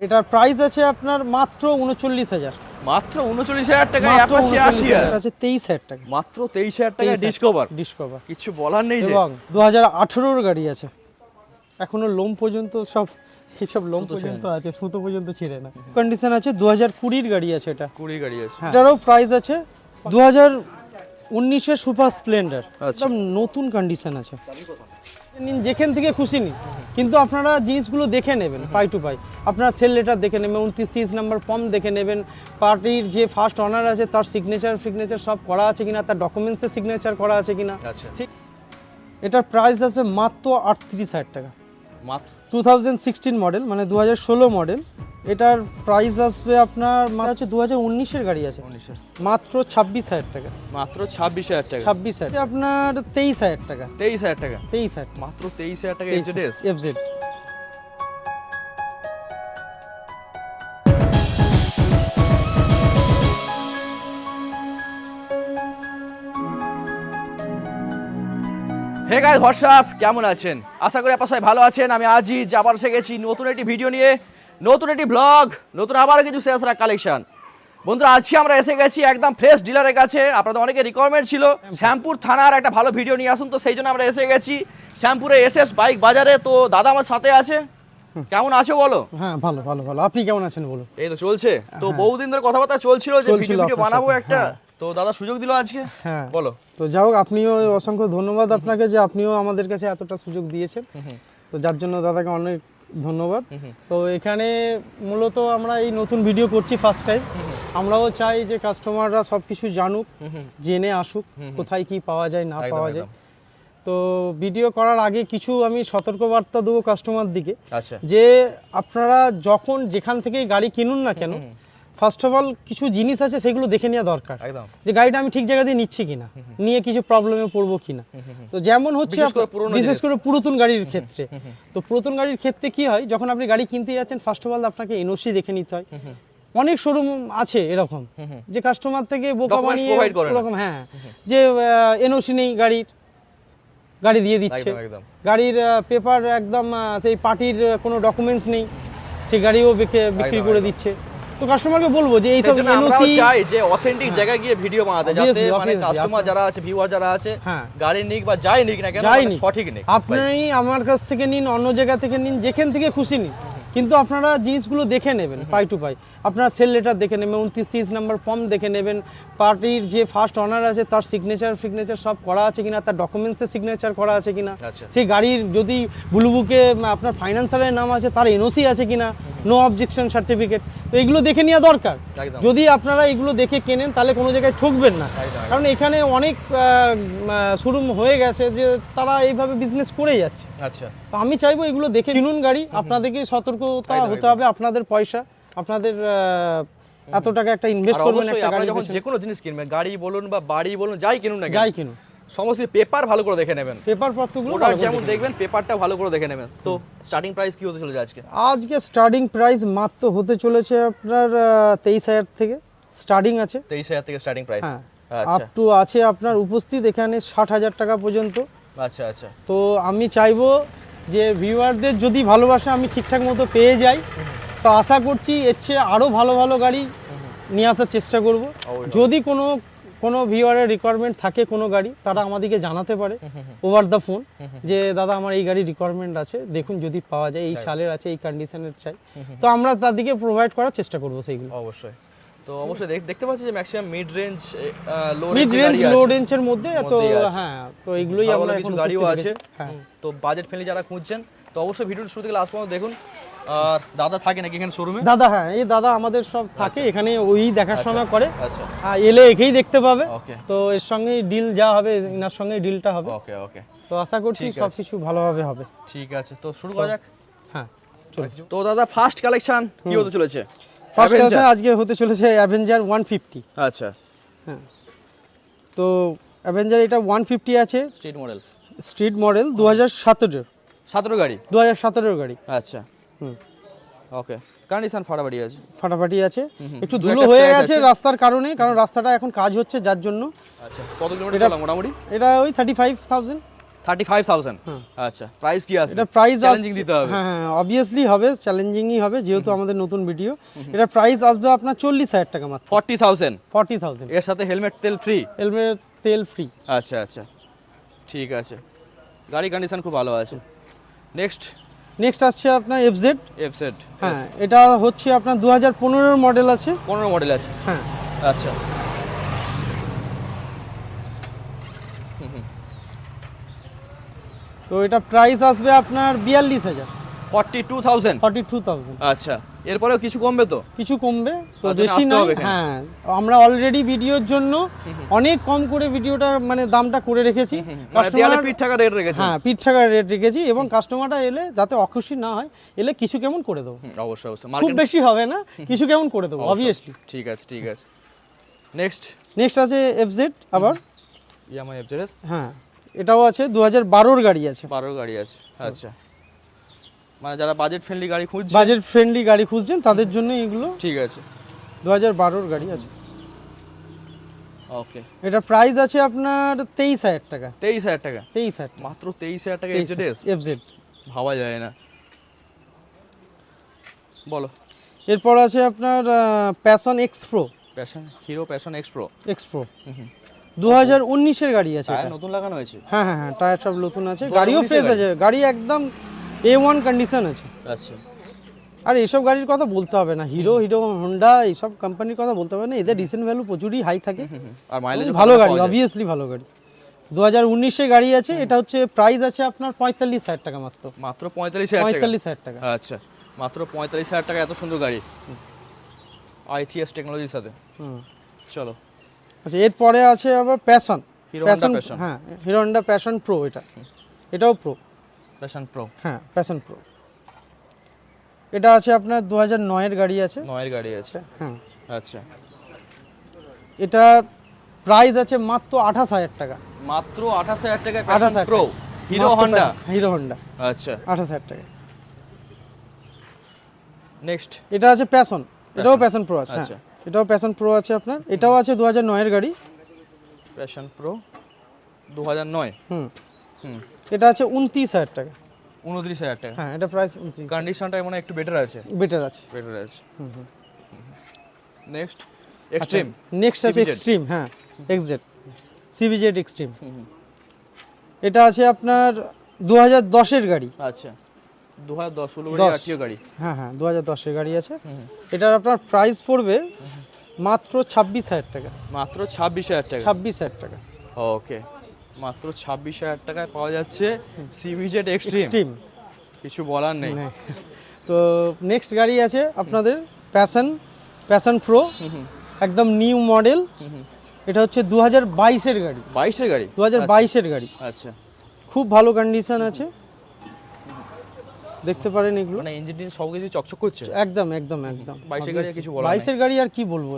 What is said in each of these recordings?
এটার প্রাইস আছে আপনার মাত্র উনচল্লিশ হাজার। মাত্র উনচল্লিশ হাজার টাকা অ্যাপাচি আছে তেইশ হাজার টাকা। মাত্র তেইশ হাজার টাকা 23,000 ডিসকভার ডিসকভার কিছু বলার নেই এবং দু হাজার আঠেরোর গাড়ি আছে। এখনও লোম পর্যন্ত সব এইসব লোম পর্যন্ত আছে সুতো পর্যন্ত ছিঁড়ে না। কন্ডিশন আছে দু হাজার কুড়ির গাড়ি আছে এটা। কুড়ি গাড়ি আছে। হ্যাঁ। এটারও প্রাইস আছে দু হাজার উনিশের সুপার স্প্লেন্ডার আচ্ছা। একদম নতুন কন্ডিশন আছে। নিন যেখান থেকে খুশি নিন। কিন্তু আপনারা জিনিসগুলো দেখে নেবেন পাই টু পাই। আপনার সেল লেটার দেখে নেবেন উনত্রিশ তিরিশ নাম্বার ফর্ম দেখে নেবেন। পার্টির যে ফার্স্ট অনার আছে তার সিগনেচার ফিগনেচার সব করা আছে কিনা তার ডকুমেন্টসের সিগনেচার করা আছে কিনা। আচ্ছা। ঠিক। এটার প্রাইস আসবে মাত্র আটত্রিশ হাজার টাকা। মাত্র টু মডেল মানে দু ষোলো মডেল এটার প্রাইস আসবে আপনার মানে হচ্ছে দু হাজার উনিশের গাড়ি আছে। মাত্র ছাব্বিশ হাজার টাকা। মাত্র ছাব্বিশ হাজার টাকা। ছাব্বিশ হাজার আপনার তেইশ হাজার টাকা। তেইশ হাজার টাকা? তেইশ হাজার। মাত্র তেইশ হাজার টাকা এফজেড হে গাইস হোয়াটসঅ্যাপ কেমন আছেন? আশা করি আপনার সবাই ভালো আছেন। আমি আজই আবার এসে গেছি নতুন একটি ভিডিও নিয়ে নতুন একটি ব্লগ নতুন আবার কিছু শেষরা কালেকশন বন্ধুরা আজকে আমরা এসে গেছি একদম ফ্রেশ ডিলারের কাছে। আপনাদের অনেকে রিকোয়ারমেন্ট ছিল শ্যামপুর থানার একটা ভালো ভিডিও নিয়ে আসুন। তো সেই জন্য আমরা এসে গেছি শ্যামপুরে এসএস বাইক বাজারে। তো দাদা আমার সাথে আছে। কেমন আছো বলো? হ্যাঁ ভালো ভালো ভালো। আপনি কেমন আছেন বলো এই তো চলছে। তো বহুদিন ধরে কথাবার্তা চলছিল যে ভিডিও বানাবো একটা। হ্যাঁ। তো দাদা সুযোগ দিল আজকে? হ্যাঁ। বলো। তো যাই হোক আপনিও অসংখ্য ধন্যবাদ আপনাকে যে আপনিও আমাদের কাছে এতটা সুযোগ দিয়েছেন। তো যার জন্য দাদাকে অনেক ধন্যবাদ। তো এখানে মূলত আমরা এই নতুন ভিডিও করছি ফার্স্ট টাইম আমরাও চাই যে কাস্টমাররা সব কিছু জানুক জেনে আসুক কোথায় কি পাওয়া যায় না পাওয়া যায়। তো ভিডিও করার আগে কিছু আমি সতর্কবার্তা দেবো কাস্টমার দিকে। আচ্ছা। যে আপনারা যখন যেখান থেকেই গাড়ি কিনুন না কেন ফার্স্ট অফ অল কিছু জিনিস আছে সেগুলো দেখে নেওয়া দরকার। একদম। যে গাড়িটা আমি ঠিক জায়গা দিয়ে নিচ্ছি কিনা নিয়ে কিছু প্রবলেমে পড়ব কিনা। তো যেমন হচ্ছে বিশেষ করে পুরাতন গাড়ির ক্ষেত্রে। তো পুরাতন গাড়ির ক্ষেত্রে কি হয় যখন আপনি গাড়ি কিনতে যাচ্ছেন ফার্স্ট অফ অল আপনাকে এনওসি দেখে নিতে হয়। অনেক শোরুম আছে এরকম। যে কাস্টমার থেকে বোকা বানিয়ে। ওরকম হ্যাঁ। যে এনওসি নেই গাড়ির গাড়ি দিয়ে দিচ্ছে। গাড়ির পেপার একদম সেই পার্টির কোনো ডকুমেন্টস নেই সেই গাড়িও বিক্রি করে দিচ্ছে। তো কাস্টমারকে বলব যে এই সব এনওসি চাই যে অথেন্টিক জায়গায় গিয়ে ভিডিও বানাতে যাতে মানে কাস্টমার যারা আছে ভিউয়ার যারা আছে হ্যাঁ। গাড়ি নিক বা যাই নিক না কেন মানে। সঠিক নিক। আপনি আমার কাছ থেকে নিন অন্য জায়গা থেকে নিন যেখান থেকে খুশি নিন। কিন্তু আপনারা জিনিসগুলো দেখে নেবেন পাই টু পাই। আপনারা সেল লেটার দেখে নেবেন উনত্রিশ তিরিশ নাম্বার ফর্ম দেখে নেবেন। পার্টির যে ফার্স্ট অনার আছে তার সিগনেচার ফিগনেচার সব করা আছে কিনা তার ডকুমেন্টসের সিগনেচার করা আছে কিনা। আচ্ছা। সেই গাড়ির যদি বুলুবুকে আপনার ফাইন্যান্সারের নাম আছে তার এনওসি আছে কিনা নো অবজেকশন সার্টিফিকেট তো এগুলো দেখে নেওয়া দরকার। যদি আপনারা এগুলো দেখে কেনেন তাহলে কোনো জায়গায় ঠকবেন না। কারণ এখানে অনেক শোরুম হয়ে গেছে যে তারা এইভাবে বিজনেস করে যাচ্ছে। আচ্ছা। তো আমি চাইব এগুলো দেখে কিনুন গাড়ি আপনাদেরকে সতর্কতা হতে হবে আপনাদের পয়সা আপনাদের এত টাকা একটা ইনভেস্ট করবেন একটা আপনারা গাড়ি যখন যে কোনো জিনিস কিনবেন গাড়ি বলুন বা বাড়ি বলুন যাই কিনুন না যাই কিনুন। সমস্ত পেপার ভালো করে দেখে নেবেন। পেপার পত্রগুলো যেমন দেখবেন পেপারটা ভালো করে দেখে নেবেন। তো স্টার্টিং প্রাইস কি হতে চলেছে আজকে? আজকে স্টার্টিং প্রাইস মাত্র হতে চলেছে আপনার তেইশ হাজার থেকে স্টার্টিং আছে। তেইশ হাজার থেকে স্টার্টিং প্রাইস আপ টু আছে আপনার উপস্থিত এখানে ষাট হাজার টাকা পর্যন্ত। আচ্ছা আচ্ছা। তো আমি চাইব যে ভিউয়ারদের যদি ভালোবাসা আমি ঠিকঠাক মতো পেয়ে যাই তো আশা করছি এর চেয়ে আরও ভালো ভালো গাড়ি নিয়ে আসার চেষ্টা করব। যদি কোনো কোনো ভিউয়ারের রিকোয়ারমেন্ট থাকে কোনো গাড়ি তারা আমাদেরকে জানাতে পারে ওভার দ্য ফোন যে দাদা আমার এই গাড়ি রিকোয়ারমেন্ট আছে দেখুন যদি পাওয়া যায় এই সালের আছে এই কন্ডিশনের চাই। তো আমরা তাদেরকে প্রোভাইড করার চেষ্টা করব সেইগুলো। অবশ্যই। তো অবশ্যই দেখতে পাচ্ছি যে maximum mid range low mid range low রেঞ্জের মধ্যে তো হ্যাঁ তো এইগুলোই ভালো আমরা এখন গাড়িও আছে। হ্যাঁ। তো বাজেট ফ্রেন্ডলি যারা খুঁজছেন তো অবশ্যই ভিডিওটা শুরু থেকে লাস্ট পর্যন্ত দেখুন। আর দাদা থাকে নাকি এখানে শোরুমে দাদা হ্যাঁ এই দাদা আমাদের সব থাকে এখানে ওই দেখাশোনা করে। আচ্ছা। এলে একেই দেখতে পাবে। তো এর সঙ্গে ডিল যা হবে ইনার সঙ্গে ডিলটা হবে। ওকে ওকে তো আশা করছি সব কিছু ভালোভাবে হবে। ঠিক আছে তো শুরু করা যাক। হ্যাঁ তো দাদা ফার্স্ট কালেকশন কি হতে চলেছে? ফার্স্ট ক্লাসে আজকে হতে চলেছে অ্যাভেঞ্জার ওয়ান ফিফটি আচ্ছা। হ্যাঁ। তো অ্যাভেঞ্জার এটা ওয়ান ফিফটি আছে। স্ট্রিট মডেল স্ট্রিট মডেল দু হাজার সতেরো সতেরো গাড়ি? দু হাজার সতেরোর গাড়ি। আচ্ছা। হুম। ওকে। কন্ডিশন ফাটাফাটি আছে। ফাটাফাটি আছে। একটু ধুলো হয়ে গেছে রাস্তার কারণে কারণ রাস্তাটা এখন কাজ হচ্ছে যার জন্য। আচ্ছা। কত কিলোমিটার মোটামুটি? এটা ওই thirty five thousand thirty five thousand হ্যাঁ। আচ্ছা প্রাইস কি আছে? এটা প্রাইস চ্যালেঞ্জিং দিতে হবে। হ্যাঁ হ্যাঁ অবভিয়াসলি হবে চ্যালেঞ্জিংই হবে যেহেতু আমাদের নতুন ভিডিও এটা প্রাইস আসবে আপনার চল্লিশ হাজার টাকা মাত্র। ফর্টি থাউজেন্ড ফর্টি থাউজেন্ড এর সাথে হেলমেট তেল ফ্রি হেলমেট তেল ফ্রি আচ্ছা আচ্ছা। ঠিক আছে। গাড়ি কন্ডিশন খুব ভালো আছে। নেক্সট নেক্সট আসছে আপনার এফজেড এফসেট হ্যাঁ এটা হচ্ছে আপনার দু হাজার পনেরোর মডেল আছে। পনেরো মডেল আছে। হ্যাঁ। আচ্ছা। তো এটা প্রাইস আসবে আপনার বিয়াল্লিশ হাজার। Forty two thousand? Forty two thousand. আচ্ছা এরপরেও কিছু কমবে তো? কিছু কমবে তো বেশি না। হ্যাঁ আমরা অলরেডি ভিডিওর জন্য অনেক কম করে ভিডিওটা মানে দামটা করে রেখেছি। কাস্টমার পিঠ টাকা রেট রেখেছে হ্যাঁ পিঠ টাকা রেট রেখেছি এবং কাস্টমারটা এলে যাতে অখুশি না হয় এলে কিছু কেমন করে দেবো? অবশ্যই অবশ্যই। খুব বেশি হবে না কিছু কেমন করে দেবো অবভিয়াসলি ঠিক আছে ঠিক আছে। নেক্সট নেক্সট আছে এফজেড আবার? ইয়ামাই এফজেডএস হ্যাঁ। এটাও আছে দু হাজার বারোর গাড়ি আছে। বারোর গাড়ি আছে আচ্ছা। মানে যারা বাজেট ফ্রেন্ডলি গাড়ি খুঁজছে বাজেট ফ্রেন্ডলি গাড়ি খুঁজছেন তাদের জন্য এগুলো ঠিক আছে। দু হাজার বারোর গাড়ি আছে। ওকে এটা প্রাইস আছে আপনার তেইশ হাজার টাকা। তেইশ হাজার টাকা? তেইশ হাজার মাত্র তেইশ হাজার টাকা ভাবা যায় না। বলো। এরপর আছে আপনার প্যাশন প্যাশন হিরো প্যাশন হুম। 2019 এর গাড়ি আছে এটা। নতুন লাগানো হয়েছে? হ্যাঁ হ্যাঁ হ্যাঁ টায়ার সব নতুন আছে। গাড়িও ফ্রেশ আছে। গাড়ি একদম A1 কন্ডিশন আছে। আচ্ছা। আর এইসব গাড়ির কথা বলতে হবে না। হিরো হিরো হোন্ডা এইসব কোম্পানির কথা বলতে হবে না। এদের ডিসেন্ট ভ্যালু প্রচুরই হাই থাকে। আর মাইলেজ ভালো গাড়ি অবভিয়াসলি ভালো গাড়ি। দু হাজার উনিশে গাড়ি আছে। এটা হচ্ছে প্রাইস আছে আপনার পঁয়তাল্লিশ হাজার টাকা মাত্র। মাত্র পঁয়তাল্লিশ পঁয়তাল্লিশ হাজার টাকা। আচ্ছা। মাত্র পঁয়তাল্লিশ হাজার টাকা এত সুন্দর গাড়ি। আইটিএস টেকনোলজির সাথে। চলো। আচ্ছা এরপরে আছে আবার প্যাশন প্যাশন হ্যাঁ হিরো হন্ডা প্যাশন প্রো এটা। এটাও প্রো প্যাশন প্রো হ্যাঁ প্যাশন প্রো এটা আছে আপনার দু হাজার নয়ের গাড়ি আছে। নয়ের গাড়ি আছে। হ্যাঁ। আচ্ছা। এটা প্রাইস আছে মাত্র আঠাশ হাজার টাকা। মাত্র আঠাশ হাজার টাকা 28,000 Passion Pro Hero Honda Hero Honda আচ্ছা। আঠাশ হাজার টাকা। নেক্সট এটা আছে প্যাশন এটাও প্যাশন প্রো আছে হ্যাঁ। আচ্ছা। এটাও প্যাশন প্রো আছে আপনার? এটাও আছে দু হাজার নয়ের গাড়ি? প্যাশন প্রো দু হাজার নয়? হুম। হুম। এটা আছে উনত্রিশ হাজার টাকা। উনত্রিশ হাজার টাকা। হ্যাঁ এটা প্রাইস কন্ডিশনটা মনে একটু বেটার আছে। বেটার আছে। বেটার আছে। হুম, হুম। নেক্সট এক্সট্রিম নেক্সট আছে এক্সট্রিম হ্যাঁ এক্সজেড সিবিজেড এক্সট্রিম এটা আছে আপনার দু হাজার দশের গাড়ি। আচ্ছা। দু হাজার দশ। ষোলো। গাড়ি। হ্যাঁ হ্যাঁ দু হাজার দশের গাড়ি আছে। এটার আপনার প্রাইস পড়বে মাত্র ছাব্বিশ হাজার টাকা। মাত্র ছাব্বিশ হাজার টাকা। ছাব্বিশ হাজার টাকা। ওকে। মাত্র ছাব্বিশ হাজার টাকায় পাওয়া যাচ্ছে সিভিজেড এক্সট্রিম এক্সট্রিম কিছু বলার নেই। তো নেক্সট গাড়ি আছে আপনাদের প্যাশন প্যাশন প্রো একদম নিউ মডেল এটা হচ্ছে দু হাজার বাইশের গাড়ি। বাইশের গাড়ি? দু হাজার বাইশের গাড়ি। আচ্ছা। খুব ভালো কন্ডিশন আছে। দেখতে পারেন এগুলো। মানে ইঞ্জিন সব কিছু চকচক করছে? একদম একদম একদম। বাইশের গাড়ি কিছু নেই। বাইশের গাড়ি আর কি বলব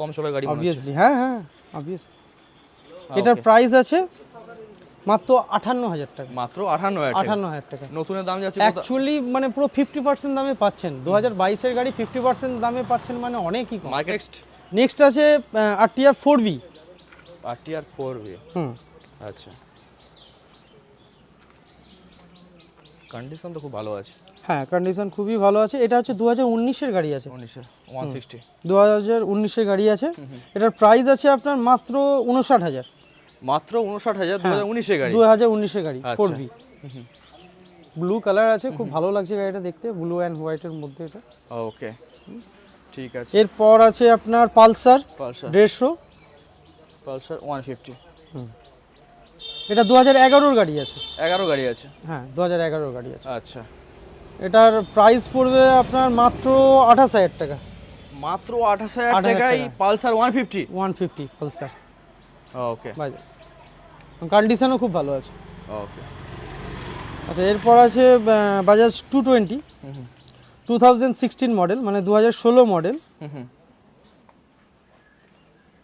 কম সবাই গাড়ি। অবভিয়াসলি হ্যাঁ হ্যাঁ অবভিয়াসলি এটার প্রাইস আছে মাত্র আটান্ন হাজার টাকা। মাত্র আঠান্ন হাজার টাকা। আটান্ন হাজার টাকা। নতুনের দাম যাচ্ছে? অ্যাকচুয়ালি মানে পুরো ফিফটি পার্সেন্ট দামে পাচ্ছেন। দু হাজার বাইশের গাড়ি ফিফটি পার্সেন্ট দামে পাচ্ছেন মানে অনেকই কম। নেক্সট নেক্সট আছে RTR four B RTR four B হুম। আচ্ছা। কন্ডিশন তো খুব ভালো আছে। হ্যাঁ কন্ডিশন খুবই ভালো আছে। এটা হচ্ছে দু হাজার উনিশের গাড়ি আছে। উনিশের ওয়ান সিক্সটি দু হাজার উনিশের গাড়ি আছে। এটার প্রাইস আছে আপনার মাত্র উনষাট হাজার। মাত্র উনষাট হাজার দু হাজার উনিশের গাড়ি? দু হাজার উনিশের গাড়ি। ফোর বি ব্লু কালার আছে খুব ভালো লাগছে গাড়িটা দেখতে ব্লু অ্যান্ড হোয়াইটের মধ্যে এটা। ওকে ঠিক আছে। এরপর আছে আপনার পালসার পালসার। দেড়শো। পালসার ওয়ান ফিফটি এটা দু হাজার এগারোর গাড়ি আছে। এগারো গাড়ি আছে। হ্যাঁ দু হাজার এগারোর গাড়ি আছে। আচ্ছা। এটার প্রাইস পড়বে আপনার মাত্র আঠাশ হাজার টাকা। মাত্র আঠাশ হাজার 28,000 টাকায় Pulsar one fifty? One fifty Pulsar. Okay. কন্ডিশনও খুব ভালো আছে। ওকে। আচ্ছা এরপর আছে Bajaj two twenty two thousand sixteen model মানে দু হাজার ষোলো মডেল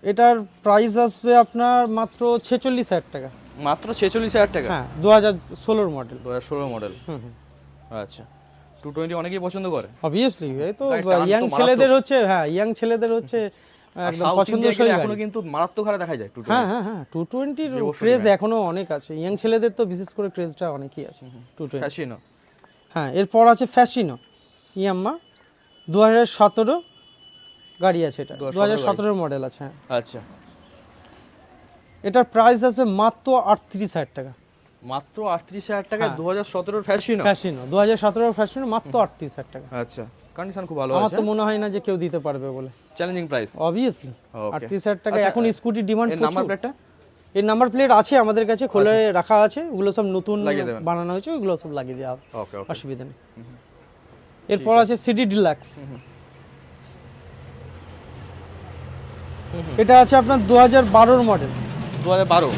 এটার প্রাইস আসবে আপনার মাত্র ছেচল্লিশ হাজার টাকা। মাত্র ছেচল্লিশ হাজার টাকা? হ্যাঁ দু হাজার ষোলোর মডেল দু হাজার ষোলো মডেল আচ্ছা। টু টোয়েন্টি অনেকেই পছন্দ করে। অবভিয়াসলি এই তো ইয়াং ছেলেদের হচ্ছে হ্যাঁ ইয়াং ছেলেদের হচ্ছে একদম পছন্দসই এখনও কিন্তু মারাত্মক হারে দেখা যায় টুটু হ্যাঁ হ্যাঁ হ্যাঁ টু টোয়েন্টির ক্রেজ এখনও অনেক আছে। ইয়াং ছেলেদের তো বিশেষ করে ক্রেজটা অনেকই আছে টু টোয়েন্টি ফ্যাশিনো হ্যাঁ এরপর আছে ফ্যাসিনো ইয়াম্মা দু হাজার সতেরো গাড়ি আছে এটা। 2017 দু হাজার সতেরোর মডেল আছে হ্যাঁ। আচ্ছা। এটার প্রাইস আসবে মাত্র আটত্রিশ হাজার টাকা। মাত্র আটত্রিশ হাজার টাকা? হ্যাঁ। দু হাজার সতেরোর ফ্যাশিনো ফ্যাসিনো দু হাজার সতেরোর ফ্যাসিনো মাত্র আটত্রিশ হাজার টাকা। আচ্ছা কন্ডিশন খুব ভালো আমার তো মনে হয় না যে কেউ দিতে পারবে বলে। Challenging price obviously Okay. আটত্রিশ হাজার টাকা। আচ্ছা, এখন স্কুটি ডিমান্ড এর নাম্বার প্লেটটা এর নাম্বার প্লেট আছে আমাদের কাছে খুলে রাখা আছে ওগুলো সব নতুন আচ্ছা। বানানো হয়েছে ওগুলো সব লাগিয়ে দেওয়া হবে। ওকে ওকে অসুবিধা নেই। এরপর আছে। সিডি ডিলাক্স এটা আছে আপনার দু হাজার বারোর মডেল দু হাজার বারো।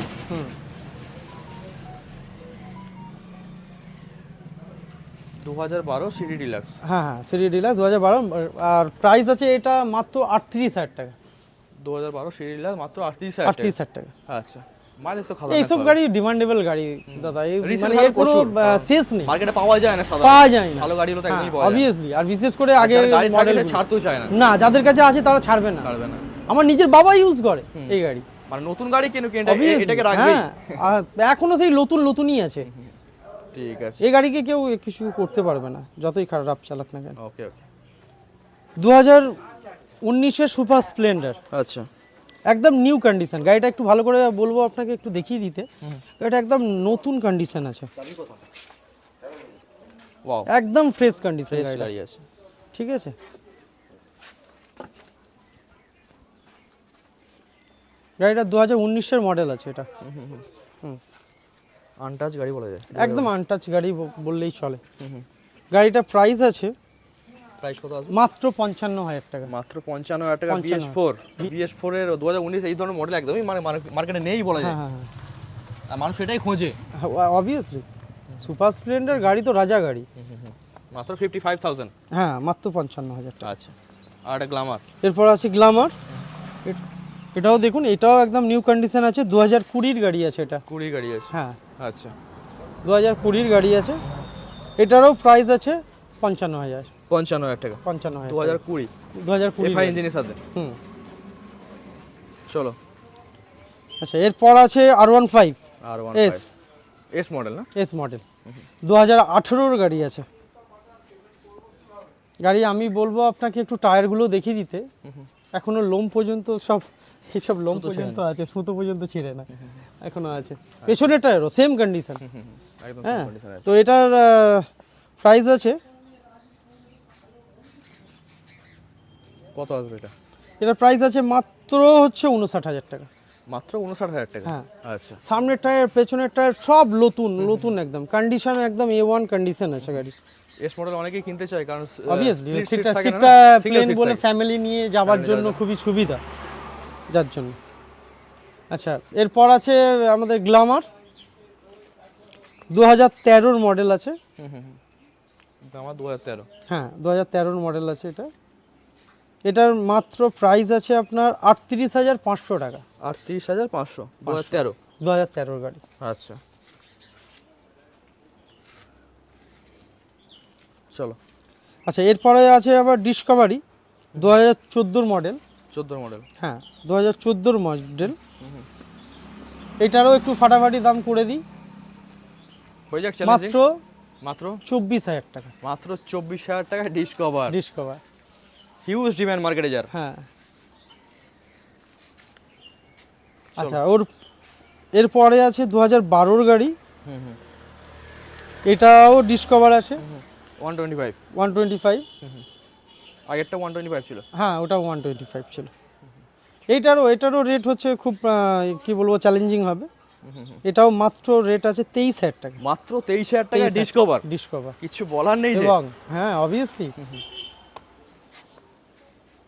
দু হাজার বারো সিডি ডিলাক্স। হ্যাঁ হ্যাঁ সিডি ডিলাক্স দু হাজার বারো আর প্রাইস আছে এটা মাত্র আটত্রিশ হাজার টাকা। দু হাজার বারো সিডি ডিলাক্স মাত্র আটত্রিশ হাজার আটত্রিশ হাজার টাকা। আচ্ছা এইসব গাড়ি ডিমান্ডেবল গাড়ি দাদা মানে এর কোনো শেষ নেই। মার্কেটে পাওয়া যায় না পাওয়া যায় না। ভালো গাড়িগুলো তো একদমই পাওয়া যায় আর বিশেষ করে মডেল ছাড়তেও চায় না। না যাদের কাছে আছে তারা ছাড়বে না। ছাড়বে না। আমার নিজের বাবা ইউজ করে এই গাড়ি। মানে নতুন গাড়ি কেন কেন এটাকে রাখবে হ্যাঁ, এখনও সেই নতুন নতুনই আছে। ঠিক আছে। এই গাড়িকে কেউ কিছু করতে পারবে না যতই খারাপ চালাক না কেন। ওকে ওকে দু হাজার উনিশের সুপার স্প্লেন্ডার। আচ্ছা। একদম নিউ কন্ডিশন। গাড়িটা একটু ভালো করে বলব আপনাকে একটু দেখিয়ে দিতে। এটা একদম নতুন কন্ডিশন আছে। একদম ফ্রেশ কন্ডিশন গাড়ি আছে। ঠিক আছে? গাড়িটা দু হাজার উনিশের মডেল আছে এটা। হুম। আনটাচ গাড়ি বলা যায়। একদম আনটাচ গাড়ি বললেই চলে। গাড়িটা প্রাইস আছে প্রাইস কত আসবে মাত্র পঞ্চান্ন হাজার টাকা। মাত্র পঞ্চান্ন হাজার টাকা 55 বিএস ফোর বিএস ফোর এর দু হাজার উনিশ এই ধরনের মডেল একদমই মানে মার্কেটে নেই বলা যায়। হ্যাঁ হ্যাঁ আর মানুষ এটাই খোঁজে। হ্যাঁ অবভিয়াসলি সুপার স্প্লেন্ডার গাড়ি তো রাজা গাড়ি। মাত্র ফিফটি ফাইভ থাউজেন্ড হ্যাঁ মাত্র পঞ্চান্ন হাজার টাকা। আচ্ছা। আর একটা গ্লামার এরপর আছে গ্লামার এটাও দেখুন এটাও একদম নিউ কন্ডিশন আছে দু হাজার কুড়ির গাড়ি আছে এটা। কুড়ি গাড়ি আছে? হ্যাঁ। আচ্ছা। দু হাজার কুড়ির গাড়ি আছে। এটারও প্রাইস আছে পঞ্চান্ন হাজার। পঞ্চান্ন হাজার টাকা। পঞ্চান্ন হাজার। দু হাজার কুড়ি দু হাজার কুড়ি ইঞ্জিনের সাথে? হুম। চলো। আচ্ছা এরপর আছে R one five R one S S model না? এস মডেল দু হাজার আঠেরোর গাড়ি আছে। গাড়ি আমি বলব আপনাকে একটু টায়ারগুলো দেখিয়ে দিতে। এখনও লোম পর্যন্ত সব এইসব লোম পর্যন্ত আছে সুতো পর্যন্ত ছিঁড়ে না। এখনও আছে। পেছনের টায়ারও সেম কন্ডিশন হ্যাঁ তো এটার প্রাইস আছে। কত আসবে এটা? এটার প্রাইস আছে মাত্র হচ্ছে উনষাট হাজার টাকা। মাত্র উনষাট হাজার টাকা? হ্যাঁ। আচ্ছা। সামনের টায়ার পেছনের টায়ার সব নতুন নতুন একদম। কন্ডিশন একদম এ ওয়ান কন্ডিশন আছে গাড়ি এস মডেল অনেকেই কিনতে চায় কারণ অবভিয়াসলি সিটটা সিটটা প্লেন বলে ফ্যামিলি নিয়ে যাওয়ার জন্য। খুবই সুবিধা। যার জন্য। আচ্ছা এরপর আছে আমাদের গ্লামার। দু হাজার তেরোর মডেল আছে। হুম, হুম, হুম। দু হাজার তেরো। হ্যাঁ দু হাজার তেরোর মডেল আছে এটা। এটার মাত্র প্রাইস আছে আপনার আটত্রিশ হাজার পাঁচশো টাকা। আটত্রিশ হাজার পাঁচশো দু হাজার তেরো। দু হাজার তেরোর গাড়ি। আচ্ছা। চলো। আচ্ছা এরপরে আছে আবার ডিসকভারি দু হাজার চোদ্দোর মডেল। চোদ্দোর মডেল? হ্যাঁ দু হাজার চোদ্দোর মডেল। এটারও একটু ফাটাফাটি দাম করে দিই। হয়ে যাক মাত্র মাত্র? চব্বিশ হাজার টাকা। মাত্র চব্বিশ হাজার টাকা ডিসকভার ডিসকভার হিউজ ডিমান্ড মার্কেটে যার। হ্যাঁ। আচ্ছা ওর এরপরে আছে দু হাজার বারোর গাড়ি। হুম হুম। এটাও ডিসকভার আছে। One twenty five one twenty five আগেরটা ওয়ান টোয়েন্টি ফাইভ ছিল। হ্যাঁ ওটা ওয়ান টোয়েন্টি ফাইভ ছিল। এইটারও এটারও রেট হচ্ছে খুব কি বলব চ্যালেঞ্জিং হবে। এটাও মাত্র রেট আছে তেইশ হাজার টাকা। মাত্র তেইশ হাজার টাকা ডিসকভার ডিসকভার কিছু বলার নেই যে? এবং হ্যাঁ অবভিয়াসলি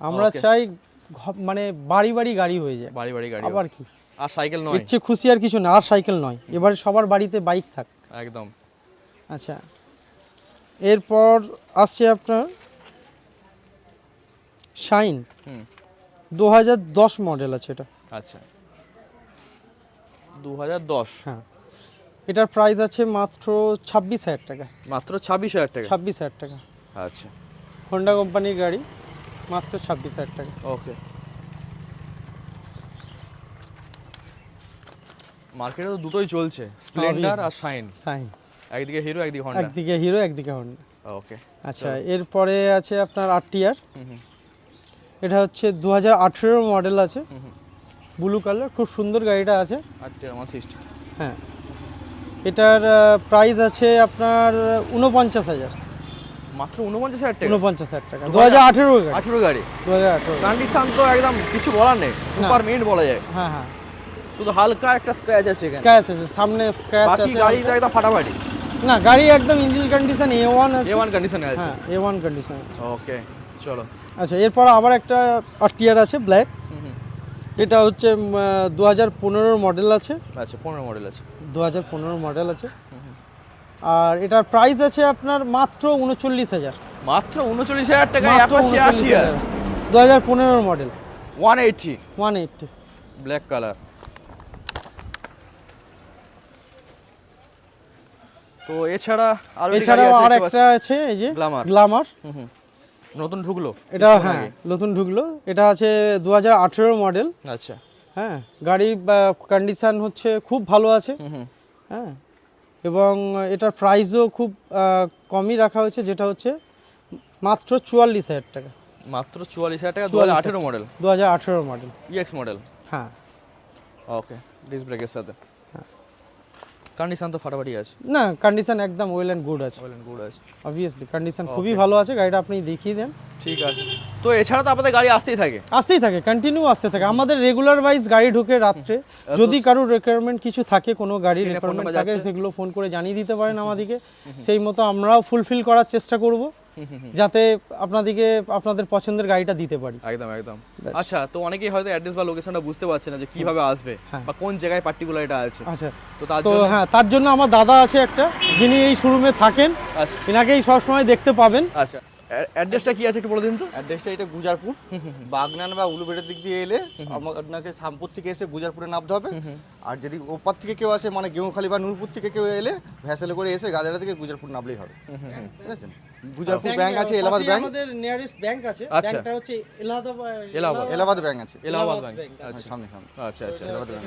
আমরা চাই মানে বাড়ি বাড়ি গাড়ি হয়ে যায়। বাড়ি বাড়ি গাড়ি আবার কি? আর সাইকেল নয়। ইচ্ছে খুশি আর কিছু না আর সাইকেল নয়। এবারে সবার বাড়িতে বাইক থাক। একদম। আচ্ছা। এরপর আসছে আপনার শাইন। দু হাজার দশ মডেল আছে এটা। আচ্ছা। দু হাজার দশ? হ্যাঁ। এটার প্রাইস আছে মাত্র ছাব্বিশ হাজার টাকা। মাত্র ছাব্বিশ হাজার টাকা? ছাব্বিশ হাজার টাকা। আচ্ছা। হোন্ডা কোম্পানির গাড়ি মাত্র ছাব্বিশ হাজার টাকা। ওকে। মার্কেটে তো দুটোই চলছে স্প্লেন্ডার আর শাইন শাইন একদিকে হিরো একদিকে হোন্ডা একদিকে হিরো একদিকে হোন্ডা ওকে। আচ্ছা এরপরে আছে আপনার আর টি আর এটা হচ্ছে দু হাজার আঠেরো মডেল আছে। ব্লু কালার খুব সুন্দর গাড়িটা আছে। সিক্সটি হ্যাঁ। এটার প্রাইস আছে আপনার উনপঞ্চাশ হাজার। মাত্র উনপঞ্চাশ হাজার টাকা? উনপঞ্চাশ হাজার টাকা। দু হাজার আঠেরো আঠেরো গাড়ি। দু হাজার আঠেরো কন্ডিশন তো একদম কিছু বলার নেই সুপার মিন্ট বলা যায়। হ্যাঁ হ্যাঁ। শুধু হালকা একটা স্ক্র্যাচ আছে স্ক্র্যাচ আছে সামনে স্ক্র্যাচ বাকি আছে। গাড়ি একদম ফাটাফাটি। না গাড়ি একদম ইঞ্জিন কন্ডিশন এ ওয়ান আছে। এ ওয়ান কন্ডিশনে আছে। হ্যাঁ এ ওয়ান কন্ডিশন ওকে চলো। আচ্ছা এরপর আবার একটা আরটিআর আছে ব্ল্যাক এটা হচ্ছে দু হাজার পনেরোর মডেল আছে। আচ্ছা পনেরো মডেল আছে। দু হাজার পনেরো মডেল আছে আর এটার প্রাইস আছে আপনার মাত্র উনচল্লিশ হাজার। মাত্র উনচল্লিশ হাজার টাকা দু হাজার। পনেরোর model one eighty one eighty black colour তো এছাড়া আর এছাড়াও আর একটা আছে এই যে Glamour। গ্লামার নতুন ঢুকলো? এটা হ্যাঁ নতুন ঢুকলো। এটা আছে দু হাজার আঠেরো মডেল আচ্ছা। হ্যাঁ গাড়ির কন্ডিশন হচ্ছে খুব ভালো আছে। হ্যাঁ এবং এটার প্রাইসও খুব কমই রাখা হয়েছে যেটা হচ্ছে মাত্র চুয়াল্লিশ হাজার টাকা। মাত্র চুয়াল্লিশ হাজার টাকা দু হাজার আঠেরো মডেল দু হাজার আঠেরো মডেল ইএক্স মডেল হ্যাঁ। ওকে ডিস ব্রেকের সাথে। কন্ডিশন তো ফাটাফাটি আছে। না কন্ডিশন একদম ওয়েল অ্যান্ড গুড আছে। ওয়েল গুড আছে। অবভিয়াসলি কন্ডিশন খুবই ভালো আছে গাড়িটা আপনি দেখিয়ে দেন। ঠিক আছে। তো এছাড়া তো আপনাদের গাড়ি আসতেই থাকে। আসতেই থাকে কন্টিনিউ আসতে থাকে। আমাদের রেগুলার ওয়াইজ গাড়ি ঢুকে রাত্রে। যদি কারোর রিকোয়ারমেন্ট কিছু থাকে কোনো গাড়ির রিকোয়ারমেন্ট থাকে সেগুলো ফোন করে জানিয়ে দিতে পারেন আমাদেরকে। সেই মতো আমরাও ফুলফিল করার চেষ্টা করব। যাতে আপনাদেরকে আপনাদের পছন্দের গাড়িটা দিতে পারি। একদম একদম। আচ্ছা তো অনেকেই হয়তো অ্যাড্রেস বা লোকেশনটা বুঝতে পারছে না যে কীভাবে আসবে হ্যাঁ। বা কোন জায়গায় পার্টিকুলার এটা আছে। আচ্ছা। তো তার তো জন্য হ্যাঁ তার জন্য আমার দাদা আছে একটা যিনি এই শোরুমে থাকেন। আচ্ছা। এনাকেই সবসময় দেখতে পাবেন। আচ্ছা। অ্যাড্রেসটা কি আছে একটু বলে দিন তো? অ্যাড্রেসটা এটা গুজারপুর। বাগনান বা উলুবেড়ের দিক দিয়ে এলে আপনাকে শামপুর থেকে এসে গুজারপুরে নামতে হবে। আর যদি ওপার থেকে কেউ আসে মানে গেমখালি বা নূরপুর থেকে কেউ এলে ভ্যাসেলে করে এসে গাজারা থেকে গুজারপুর নামলেই হবে। বুঝেছেন গুজারপুর ব্যাংক আছে এলাহাবাদ ব্যাংক। আমাদের নিয়ারেস্ট ব্যাংক আছে। আচ্ছা। ব্যাংকটা হচ্ছে এলাহাবাদ এলাহাবাদ। এলাহাবাদ ব্যাংক আছে। এলাহাবাদ ব্যাংক। আচ্ছা। সামনে সামনে। আচ্ছা আচ্ছা। এলাহাবাদ ব্যাংক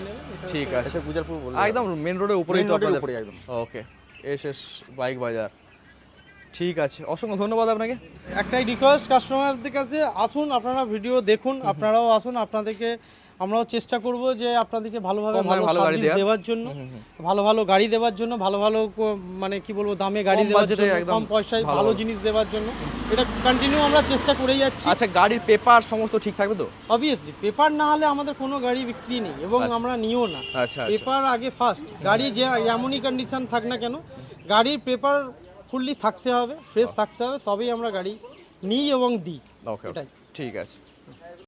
ঠিক আছে। গুজারপুর বলে একদম মেন রোডের উপরেই তো আপনাদের উপরেই একদম। ওকে এসএস বাইক বাজার। ঠিক আছে অসংখ্য ধন্যবাদ আপনাকে। একটাই রিকোয়েস্ট কাস্টমারদের কাছে আসুন আপনারা ভিডিও দেখুন আপনারাও আসুন আপনাদেরকে আমরাও চেষ্টা করব যে আপনাদেরকে ভালোভাবে ভালো গাড়ি দেওয়ার। জন্য ভালো ভালো গাড়ি দেওয়ার জন্য ভালো ভালো মানে কি বলব দামে গাড়ি দেওয়ার জন্য কম পয়সায় ভালো। জিনিস দেওয়ার জন্য। এটা কন্টিনিউ আমরা চেষ্টা করেই যাচ্ছি। আচ্ছা গাড়ির পেপার সমস্ত ঠিক থাকবে তো? অবভিয়াসলি পেপার না হলে আমাদের কোনো গাড়ি বিক্রি নেই এবং আচ্ছা। আমরা নিও না। আচ্ছা আচ্ছা। পেপার আগে ফার্স্ট গাড়ি যে এমনই কন্ডিশন থাক না কেন গাড়ির পেপার ফুললি থাকতে হবে ফ্রেশ থাকতে হবে তবেই আমরা গাড়ি নিই এবং দিই। ওকে এটাই। ঠিক আছে।